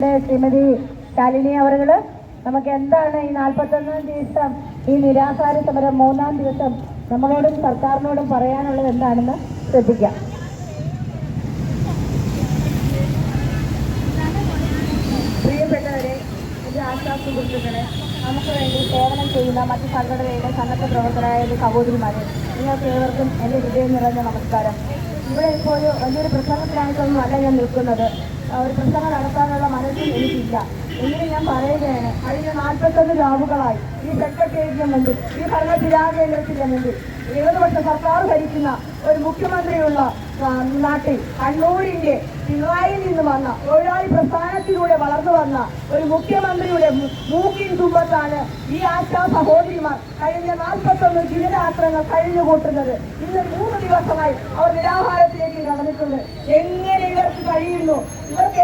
ശ്രീമതി ശാലിനി അവരുകൾ നമുക്ക് എന്താണ് ഈ നാൽപ്പത്തൊന്നാം ദിവസം ഈ നിരാഹാര സമരം മൂന്നാം ദിവസം നമ്മളോടും സർക്കാരിനോടും പറയാനുള്ളത് എന്താണെന്ന് ശ്രദ്ധിക്കാം. പ്രിയപ്പെട്ടവരെ എന്റെ ആശാ സുഹൃത്തുക്കളെ നമുക്ക് വേണ്ടി സേവനം ചെയ്യുന്ന മറ്റ് സംഘടനയുടെ സന്നദ്ധ പ്രവർത്തകരായ ഒരു സഹോദരിമാരെ നിങ്ങൾക്ക് ഏവർക്കും എന്റെ ഹൃദയം നിറഞ്ഞ നമസ്കാരം. ഇവിടെ ഇപ്പോൾ ഒരു വലിയൊരു പ്രസംഗത്തിനായിട്ടൊന്നും അല്ല ഞാൻ നിൽക്കുന്നത്. ഒരു പ്രസംഗം നടത്താനുള്ള മനസ്സും എനിക്കില്ല. എങ്കിലും ഞാൻ പറയുകയാണ്. കഴിഞ്ഞ നാൽപ്പത്തൊന്ന് രാവുകളായി. ഈ സെക്രട്ടേറിയറ്റിന് മുമ്പിൽ ഈ ഭരണ ശിലാകേന്ദ്രത്തിന്റെ മുമ്പിൽ ഇടതുപക്ഷ സർക്കാർ ഭരിക്കുന്ന ഒരു മുഖ്യമന്ത്രിയുള്ള നാട്ടിൽ കണ്ണൂരിന്റെ പിണറായിൽ നിന്ന് വന്ന തൊഴിലാളി പ്രസ്ഥാനത്തിലൂടെ വളർന്നു വന്ന ഒരു മുഖ്യമന്ത്രിയുടെ മൂക്കിൻ തുമ്പത്താണ് ഈ ആശാ സഹോദരിമാർ കഴിഞ്ഞ നാൽപ്പത്തൊന്ന് ദിനരാത്രങ്ങൾ കഴിഞ്ഞു കൂട്ടുന്നത് ഇന്ന് മൂന്ന് ദിവസമായി അവർ നിരാഹാരത്തിലേക്ക് കടന്നിട്ടുണ്ട്. എങ്ങനെ ഇവർക്ക് കഴിയുന്നു? ഇവർക്ക്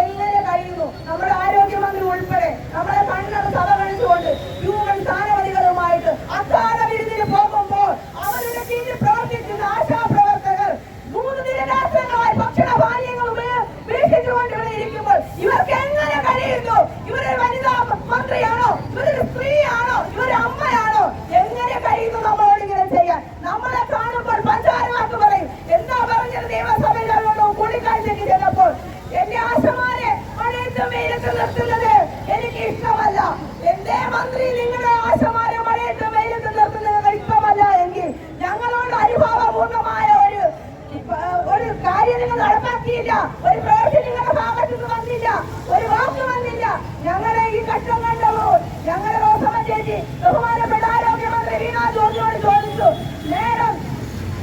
നിങ്ങൾ നടപ്പാക്കിയില്ല. ഒരു പ്രവൃത്തി നിങ്ങളുടെ ഭാഗത്തു നിന്ന് വന്നില്ല. ഒരു വാക്ക് വന്നില്ല. ഞങ്ങളെ ഈ കഷ്ടം കണ്ടപ്പോൾ ഞങ്ങളെ റോസമ്മ ചേച്ചി ബഹുമാനപ്പെട്ട ആരോഗ്യമന്ത്രി വീണാ ജോർജിനോട് ചോദിച്ചു നേരം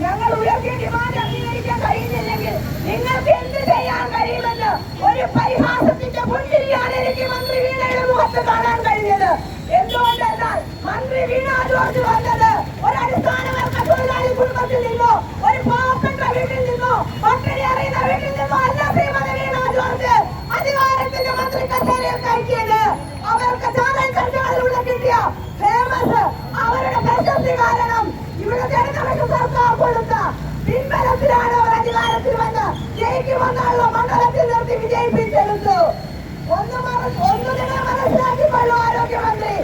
ഞങ്ങൾ ഉയർത്തിയ ഡിമാൻഡ് അംഗീകരിക്കാൻ കഴിയുന്നില്ലെങ്കിൽ നിങ്ങൾക്ക് എന്ത് ചെയ്യാൻ കഴിയുമെന്ന് ഒരു പരിഹാസത്തിന്റെ പുഞ്ചിരിയാണ് എനിക്ക് മന്ത്രി വീണയുടെ മുഖത്ത് കാണാൻ കഴിഞ്ഞത് എന്തുകൊണ്ടെന്നാൽ മന്ത്രി വീണ ജോർജ് വന്നത് ഒരു അടിസ്ഥാന വർഗ തൊഴിലാളി കുടുംബത്തിൽ നിന്നോ ഒരു പാവപ്പെട്ട വീട്ടിൽ നിന്നോ പട്ടിണി അറിയുന്ന വീട്ടിൽ നിന്നോ അല്ല ശ്രീമതി വീണ ജോർജ് അധികാരത്തിന്റെ മന്ത്രി കസേരയിൽ കഴിക്കിയത് അവർക്ക് ചാനൽ ചർച്ചകളിലൂടെ കിട്ടിയ ഫേമസ് അവരുടെ പ്രശസ്തി കാരണം ഇവിടെ ജനങ്ങൾക്ക് സർക്കാർ കൊടുത്ത പിൻബലത്തിലാണ് അവർ അധികാരത്തിൽ വന്ന് ജയിക്കുമെന്നുള്ള മണ്ഡലത്തിൽ നിർത്തി വിജയിപ്പിച്ചെടുത്തു. ഒന്ന് ഒന്ന് നിങ്ങൾ മനസ്സിലാക്കിക്കൊള്ളൂ ആരോഗ്യമന്ത്രി.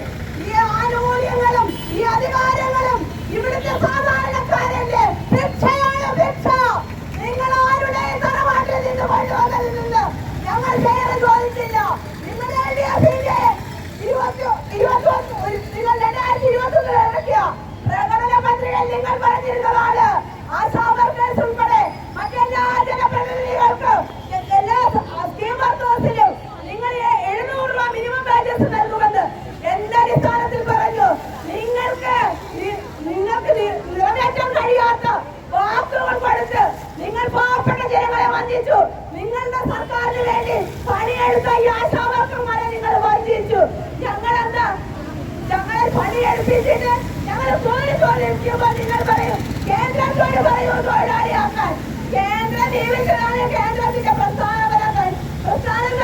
ഈ ആനുകൂല്യങ്ങളും ഈ അധികാരങ്ങളും ചോദിക്കുമ്പോൾ നിങ്ങൾ പറയും കേന്ദ്രം തൊഴിൽ പറയൂ തൊഴിലാളിയാക്കാൻ കേന്ദ്രം നിയമിച്ചതാണ് കേന്ദ്രത്തിന്റെ പ്രസ്ഥാനപരങ്ങൾ പ്രസ്ഥാനം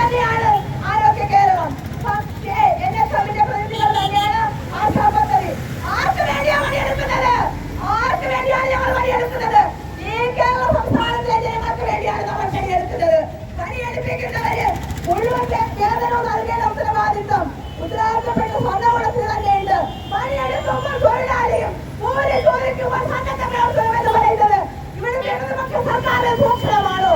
ആരോഗ്യ കേരളം. പക്ഷേ എന്നെ സമിന്റെ പ്രതിനിധികൾ തന്നെയാണ് ആശാ പദ്ധതി. ആർക്ക് വേണ്ടിയാണ് പണിയെടുക്കുന്നത്? ആർക്ക് വേണ്ടിയാണ് ഞങ്ങൾ പണിയെടുക്കുന്നത്? ഈ കേരള സംസ്ഥാനത്തിലെ വേണ്ടിയാണ് നമ്മൾ പണിയെടുക്കുന്നത്. പണിയെടുപ്പിക്കുന്നവര് മുഴുവൻ വേതനവും നൽകേണ്ട ഭൂഷണമാണോ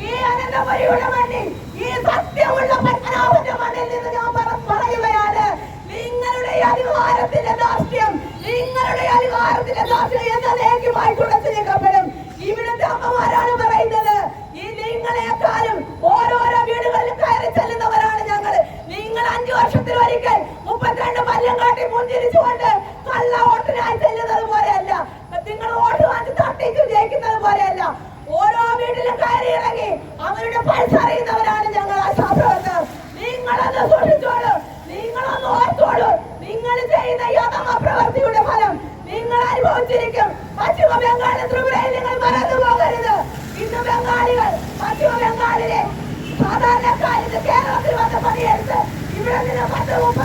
ഈ അവരുടെ ഈ ഈ സത്യമുള്ള ഞാൻ നിങ്ങളുടെ നിങ്ങളുടെ ഇവിടുത്തെ അമ്മമാരാണ് ഈ ഓരോരോ വീടുകളിൽ കയറി ചെല്ലുന്നവരാണ് ഞങ്ങൾ നിങ്ങൾ അഞ്ചു വർഷത്തിൽ ഒരിക്കൽ മുപ്പത്തിരണ്ട് പല്ലം കാട്ടി പുഞ്ചിരിച്ചുകൊണ്ട് കള്ള ഓട്ടിനായി ചെല്ലുന്നത് പോലെയല്ല. നിങ്ങൾ ഓട്ട് വാങ്ങി തട്ടിച്ചു ജയിക്കുന്നത് പോലെയല്ല. ഓരോ വീട്ടിലും കയറി ഇറങ്ങി അവരുടെ പൾസ് അറിയുന്നവരാണ് ഞങ്ങൾ ആശാപ്രവർത്തകർ നിങ്ങളത് സൂക്ഷിച്ചോളൂ. നിങ്ങളൊന്ന് ഓർത്തോളൂ. നിങ്ങൾ ചെയ്യുന്ന യഥമ പ്രവൃത്തിയുടെ ഫലം നിങ്ങൾ അനുഭവിച്ചിരിക്കും. പശ്ചിമ ബംഗാളിൽ ത്രിപുരയിൽ നിങ്ങൾ മറന്നു പോകരുത് ഇന്ന് ബംഗാളികൾ പശ്ചിമ ബംഗാളിലെ സാധാരണക്കാരിൽ കേരളത്തിൽ വന്ന് പണിയെടുത്ത് ഇവിടെ നിന്ന് പത്ത് രൂപ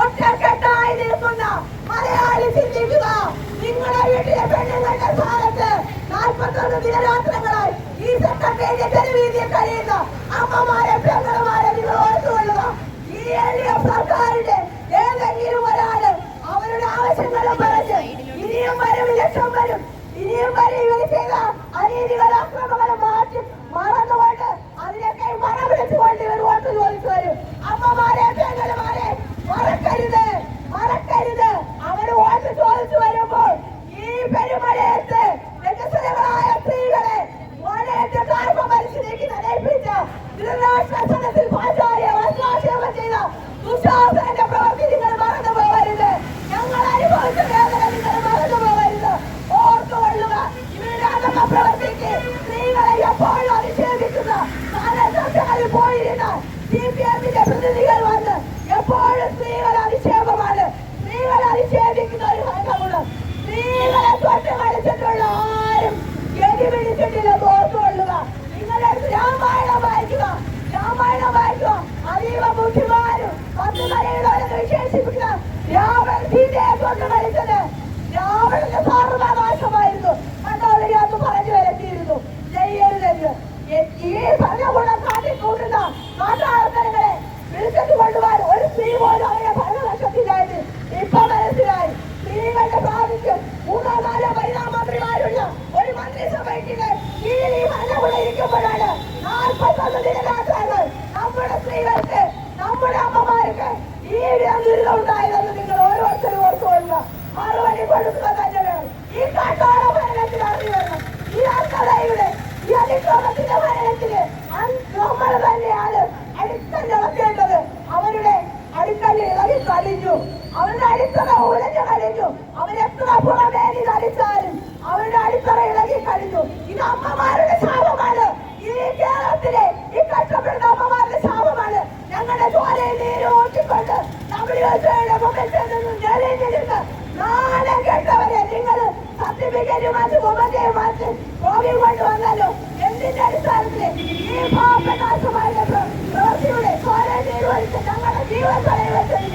ഒറ്റക്കെട്ടായി നിങ്ങളുടെ ഈ അമ്മമാരെ പെങ്ങളമാരെ നിങ്ങൾ ഓർത്തുകൊള്ളുക ഈ എൽ ഡി എഫ് സർക്കാരിന്റെ Bien. ഓട്ടിക്കൊണ്ട് നമ്മുടെ മുഖത്ത് നിന്നും ഞെളിഞ്ഞിരുന്ന് നാളെ കേട്ടവരെ നിങ്ങൾ സർട്ടിഫിക്കറ്റും അത് മുഖത്തെയും മാറ്റി കോവിൽ കൊണ്ടുവന്നല്ലോ എന്തിന്റെ അടിസ്ഥാനത്തിൽ ഈ പാപ്പനാശമായ പ്രവൃത്തിയുടെ കോരേജ് ഞങ്ങളുടെ ജീവൻ തടയുവെച്ച്